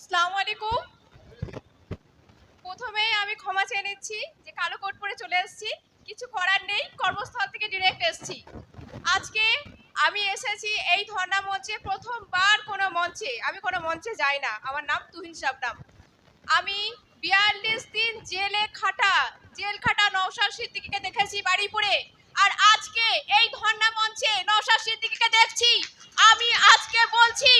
আসসালামু আলাইকুম। প্রথমেই আমি ক্ষমা চেয়ে নিচ্ছি যে কালো কোট পরে চলে এসেছি। কিছু করার নেই, কর্মস্থল থেকে ডিরেক্ট এসেছি। আজকে আমি এসেছি এই ধর্ণা মঞ্চে, প্রথমবার কোনো মঞ্চে, আমি কোনো মঞ্চে যাই না। আমার নাম তুহিন শাবনাম আমি বিয়াল্লিশ দিন জেলে খাটা, জেল খাটা নৌসার সিদ্দিকিকে দেখেছি বাড়িপুরে। আর আজকে এই ধর্ণা মঞ্চে নৌসার সিদ্দিকিকে দেখছি। আমি আজকে বলছি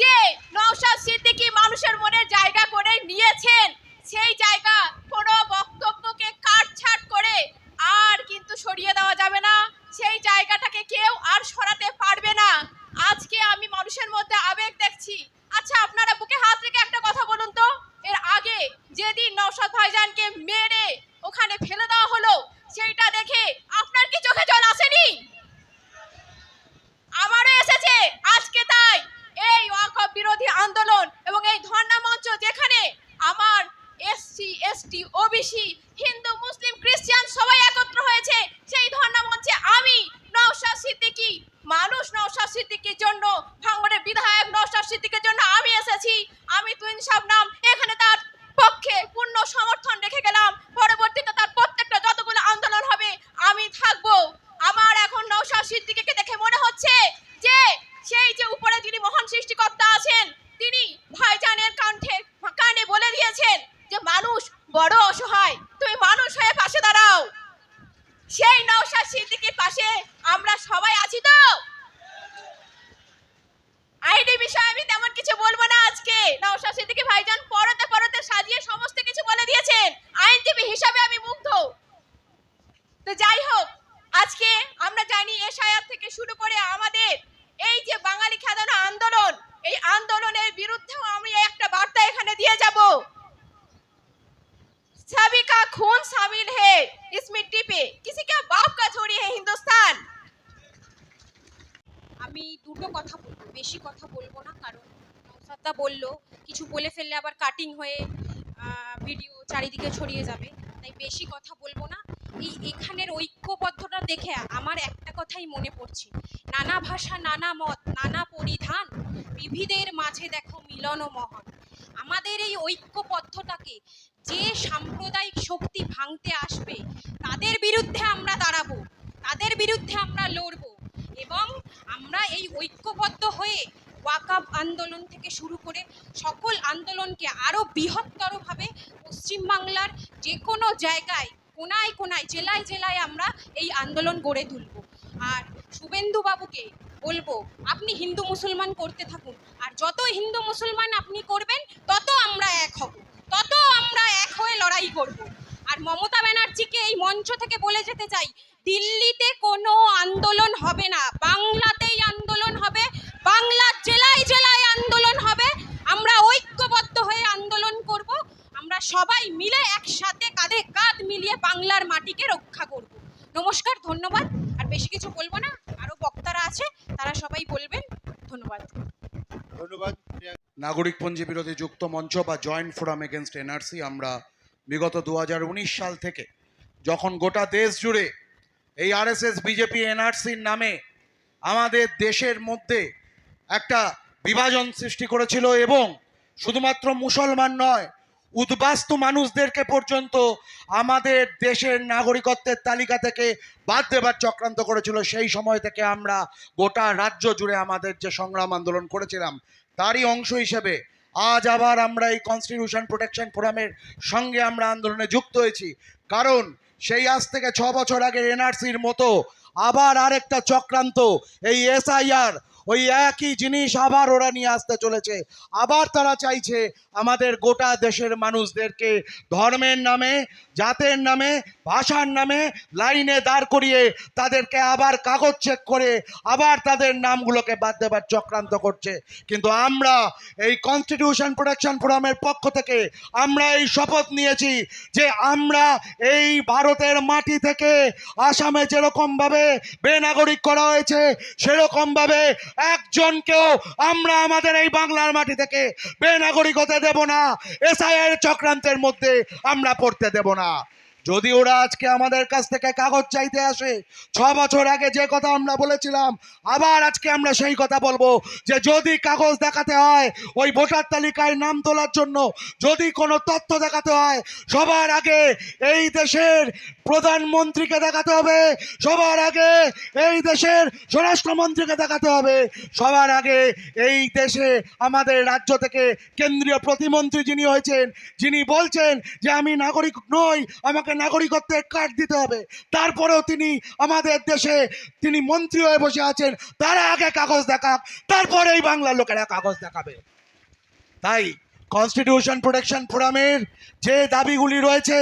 যে নৌসাদ সিদ্দিকী মানুষের মনে জায়গা করে নিয়েছেন, সেই জায়গা কোনো বক্তব্যকে কাটছাট করে আর কিন্তু সরিয়ে দেওয়া যাবে না। সেই জায়গাটাকে কেউ আর সরাতে পারবে না। আজকে আমি মানুষের মধ্যে আবেগ দেখছি। আচ্ছা আপনারা বুকে হাত রেখে একটা কথা বলুন তো। এর আগে যেদিন নৌসাদ ভাইজানকে মেরে ওখানে ফেলে দেওয়া হলো সেইটা দেখে আপনার কি চোখে জল আসেনি আমারও এসেছে আজকে তাই এই ওয়াকফ বিরোধী আন্দোলন এবং এই ধর্ণা মঞ্চ যেখানে আমার SC, ST, OBC, Hindu, Muslim, খ্রিস্টান সবাই একত্র হয়েছে। সেই ধর্ণা মঞ্চে আমি, নওশাদ সিদ্দিকী, মানুষ নওশাদ সিদ্দিকীর জন্য, ভাঙড়ের বিধায়ক নওশাদ সিদ্দিকীর জন্য আমি এসেছি। আমি তুইন নাম এখানে তার পক্ষে পূর্ণ সমর্থন রেখে গেলাম পরবর্তীতে তার প্রত্যেকটা যতগুলো আন্দোলন হবে আমি থাকব আমার এখন নওশাদ সিদ্দিকীকে দেখে মনে হচ্ছে যে সেই যে উপরে যিনি মহান সৃষ্টিকর্তা আছেন তিনি ভাইজানের কণ্ঠে কানে বলে দিয়েছেন যে মানুষ বড় অসহায় তুমি মানুষ হয়ে পাশে দাঁড়াও সেই নওশাদ সিদ্দিকীর পাশে আমরা সবাই আছি তো আইডি বিষয়ে আমি তেমন কিছু বলবো না আজকে নওশাদ সিদ্দিকী ভাইজান পরতে পরতে সাজিয়ে সমস্ত কিছু বলে দিয়েছেন আইনজীবী হিসাবে আমি মুগ্ধ তো যাই হোক আজকে আমরা জানি এশায়াত থেকে শুরু করে আমাদের এই যে বাঙালি খেদানো আন্দোলন এই আন্দোলনের বিরুদ্ধেও আমি একটা বার্তা এখানে দিয়ে যাব सभी का खून शामिल है इस मिट्टी কথা বলব বেশি কথা বলব না, কারণ নৌসাদা বলল, কিছু বলে ফেললে আবার কাটিং হয়ে ভিডিও চারিদিকে ছড়িয়ে যাবে। তাই বেশি কথা বলব না। এই এখানের ঐক্যবদ্ধতা দেখে আমার একটা কথাই মনে পড়ছে। নানা ভাষা, নানা মত, নানা পরিধান বিবিধের মাঝে দেখো মিলন ও মহান। আমাদের এই ঐক্যবদ্ধতাকে যে সাম্প্রদায়িক শক্তি ভাঙতে আসবে তাদের বিরুদ্ধে আমরা দাঁড়াবো তাদের বিরুদ্ধে আমরা লড়বো এবং আমরা এই ঐক্যবদ্ধ হয়ে ওয়াকাব আন্দোলন থেকে শুরু করে সকল আন্দোলনকে আরও বৃহত্তরভাবে পশ্চিমবাংলার যে কোনো জায়গায়, কোনায় কোনায়, জেলায় জেলায় আমরা এই আন্দোলন গড়ে তুলব। আর শুভেন্দুবাবুকে বলব, আপনি হিন্দু মুসলমান করতে থাকুন। আর যত হিন্দু মুসলমান আপনি করবেন, তত আমরা এক হব। তত আমরা এক হয়ে লড়াই করব। আর মমতা ব্যানার্জিকে এই মঞ্চ থেকে বলে যেতে চাই, দিল্লিতে কোনো আন্দোলন হবে না, বাংলাতেই আন্দোলন হবে বাংলার জেলায় জেলায় আন্দোলন হবে আমরা ঐক্যবদ্ধ হয়ে আন্দোলন করব আমরা সবাই মিলে একসাথে কাঁধে কাঁধ মিলিয়ে বাংলার মাটিকে রক্ষা করব নমস্কার ধন্যবাদ আর বেশি কিছু বলব না আরও বক্তারা আছে তারা সবাই বলবেন, ধন্যবাদ। ধন্যবাদ নাগরিকপঞ্জি বিরোধী যুক্ত মঞ্চ বা জয়েন্ট ফোরাম এগেনস্ট এনআরসি, আমরা বিগত দু হাজার উনিশ সাল থেকে যখন গোটা দেশ জুড়ে এই আরএসএস, বিজেপি, এনআরসির নামে আমাদের দেশের মধ্যে একটা বিভাজন সৃষ্টি করেছিল এবং শুধুমাত্র মুসলমান নয় উদ্বাস্তু মানুষদেরকে পর্যন্ত আমাদের দেশের নাগরিকত্বের তালিকা থেকে বাদ দেবার চক্রান্ত করেছিল। সেই সময় থেকে আমরা গোটা রাজ্য জুড়ে আমাদের যে সংগ্রাম আন্দোলন করেছিলাম, তারই অংশ হিসেবে আজ আবার আমরা এই কনস্টিটিউশন প্রোটেকশন ফোরামের সঙ্গে আমরা আন্দোলনে যুক্ত হয়েছি। কারণ সেই আজ থেকে ছ বছর আগে এনআরসির মতো আবার আরেকটা চক্রান্ত, এই এসআইআর ওই একই জিনিস আবার ওরা নিয়ে আসতে চলেছে। আবার তারা চাইছে আমাদের গোটা দেশের মানুষদেরকে ধর্মের নামে, জাতের নামে, ভাষার নামে লাইনে দাঁড় করিয়ে তাদেরকে আবার কাগজ চেক করে আবার তাদের নামগুলোকে বাদ দেবার চক্রান্ত করছে। কিন্তু আমরা এই কনস্টিটিউশন প্রোটেকশন ফোরামের পক্ষ থেকে আমরা এই শপথ নিয়েছি যে আমরা এই ভারতের মাটি থেকে আসামে যেরকমভাবে বেনাগরিক করা হয়েছে, সেরকমভাবে একজনকেও আমরা আমাদের এই বাংলার মাটি থেকে বেনাগরিক হতে দেব না। এসআইয়ের চক্রান্তের মধ্যে আমরা পড়তে দেব না। যদি ওরা আজকে আমাদের কাছ থেকে কাগজ চাইতে আসে, ছ বছর আগে যে কথা আমরা বলেছিলাম, আবার আজকে আমরা সেই কথা বলব যে যদি কাগজ দেখাতে হয়, ওই ভোটার তালিকায় নাম তোলার জন্য যদি কোনো তথ্য দেখাতে হয়, সবার আগে এই দেশের প্রধানমন্ত্রীকে দেখাতে হবে, সবার আগে এই দেশের স্বরাষ্ট্রমন্ত্রীকে দেখাতে হবে, সবার আগে এই দেশে আমাদের রাজ্য থেকে কেন্দ্রীয় প্রতিমন্ত্রী যিনি হয়েছেন, যিনি বলছেন যে আমি নাগরিক নই, আমাকে নাগরিকত্বের কার্ড দিতে হবে। তারপরেও তিনি আমাদের দেশে তিনি মন্ত্রী হয়ে বসে আছেন। তারা আগে কাগজ দেখাক তারপরে এই বাংলার লোকেরা কাগজ দেখাবে। তাই কনস্টিটিউশন প্রোটেকশন ফোরামের যে দাবিগুলি রয়েছে,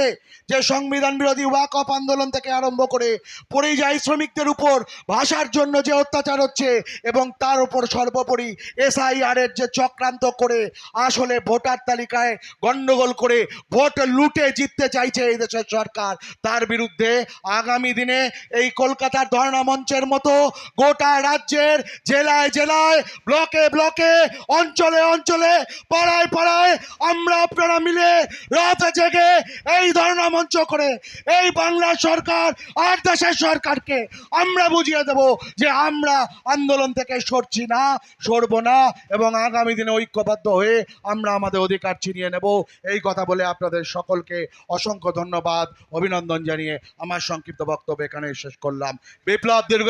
যে সংবিধান বিরোধী ওয়াক অফ আন্দোলন থেকে আরম্ভ করে পরিযায়ী শ্রমিকদের উপর ভাষার জন্য যে অত্যাচার হচ্ছে এবং তার উপর সর্বোপরি এসআইআর এর যে চক্রান্ত করে আসলে ভোটার তালিকায় গন্ডগোল করে ভোট লুটে জিততে চাইছে এই দেশের সরকার, তার বিরুদ্ধে আগামী দিনে এই কলকাতার ধর্ণা মঞ্চের মতো গোটা রাজ্যের জেলায় জেলায়, ব্লকে ব্লকে, অঞ্চলে অঞ্চলে, পাড়ায় পাড়ায় আমরা আপনারা মিলে রাত জেগে এই ধর্ণা মঞ্চ করে এই বাংলার সরকার আর দেশের সরকারকে আমরা বুঝিয়ে দেব যে আমরা আন্দোলন থেকে সরছি না, সরব না এবং আগামী দিনে ঐক্যবদ্ধ হয়ে আমরা আমাদের অধিকার ছিনিয়ে নেব। এই কথা বলে আপনাদের সকলকে অসংখ্য ধন্যবাদ, অভিনন্দন জানিয়ে আমার সংক্ষিপ্ত বক্তব্য এখানে শেষ করলাম। বিপ্লব দীর্ঘ